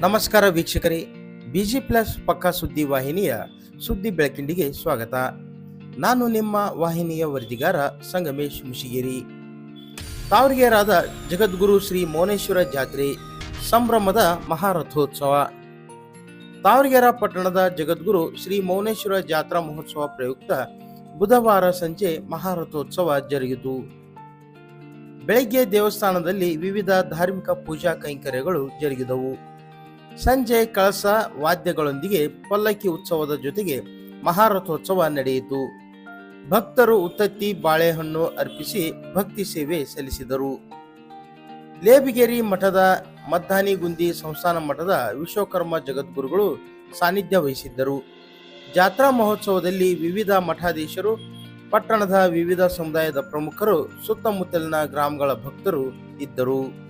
ನಮಸ್ಕಾರ ವೀಕ್ಷಕರೇ, busy plus ಪಕ್ಕಾ ಸುದ್ದಿ ವಾಹಿನಿಯ ಸುದ್ದಿ ಬೆಳಕಿಂಡಿಗೆ ಸ್ವಾಗತ. ನಾನು ನಿಮ್ಮ ವಾಹಿನಿಯ ವರದಿಗಾರ ಸಂಗಮೇಶ್ ಮುಷಿಗೇರಿ. ತಾವರಿಗೆರಾದ ಜಗದ್ಗುರು ಶ್ರೀ ಮೋನೇಶ್ವರ ಜಾತ್ರೆ ಸಂಭ್ರಮದ ಮಹಾರಥೋತ್ಸವ. ತಾವರಿಗೆರ ಪಟ್ಟಣದ ಜಗದ್ಗುರು ಶ್ರೀ ಮೌನೇಶ್ವರ ಜಾತ್ರಾ ಮಹೋತ್ಸವ ಪ್ರಯುಕ್ತ ಬುಧವಾರ ಸಂಜೆ ಮಹಾರಥೋತ್ಸವ ಜರುಗಿತು. ಬೆಳಗ್ಗೆ ದೇವಸ್ಥಾನದಲ್ಲಿ ವಿವಿಧ ಧಾರ್ಮಿಕ ಪೂಜಾ ಕೈಂಕರ್ಯಗಳು ಜರುಗಿದವು. ಸಂಜೆ ಕಳಸ ವಾದ್ಯಗಳೊಂದಿಗೆ ಪಲ್ಲಕ್ಕಿ ಉತ್ಸವದ ಜೊತೆಗೆ ಮಹಾರಥೋತ್ಸವ ನಡೆಯಿತು. ಭಕ್ತರು ಉತ್ತತ್ತಿ ಬಾಳೆಹಣ್ಣು ಅರ್ಪಿಸಿ ಭಕ್ತಿ ಸೇವೆ ಸಲ್ಲಿಸಿದರು. ಲೇಬಿಗೇರಿ ಮಠದ ಮದ್ದಾನಿಗುಂದಿ ಸಂಸ್ಥಾನ ಮಠದ ವಿಶ್ವಕರ್ಮ ಜಗದ್ಗುರುಗಳು ಸಾನ್ನಿಧ್ಯ ವಹಿಸಿದ್ದರು. ಜಾತ್ರಾ ಮಹೋತ್ಸವದಲ್ಲಿ ವಿವಿಧ ಮಠಾಧೀಶರು, ಪಟ್ಟಣದ ವಿವಿಧ ಸಮುದಾಯದ ಪ್ರಮುಖರು, ಸುತ್ತಮುತ್ತಲಿನ ಗ್ರಾಮಗಳ ಭಕ್ತರು ಇದ್ದರು.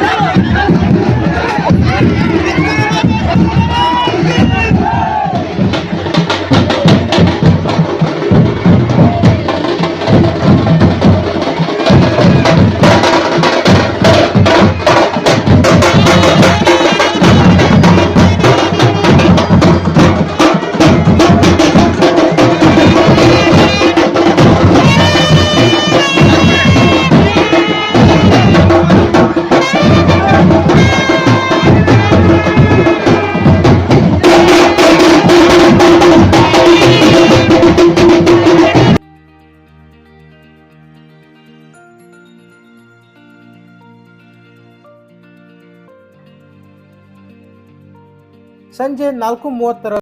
Let's go! ಸಂಜೆ ನಾಲ್ಕು ಮೂವತ್ತರ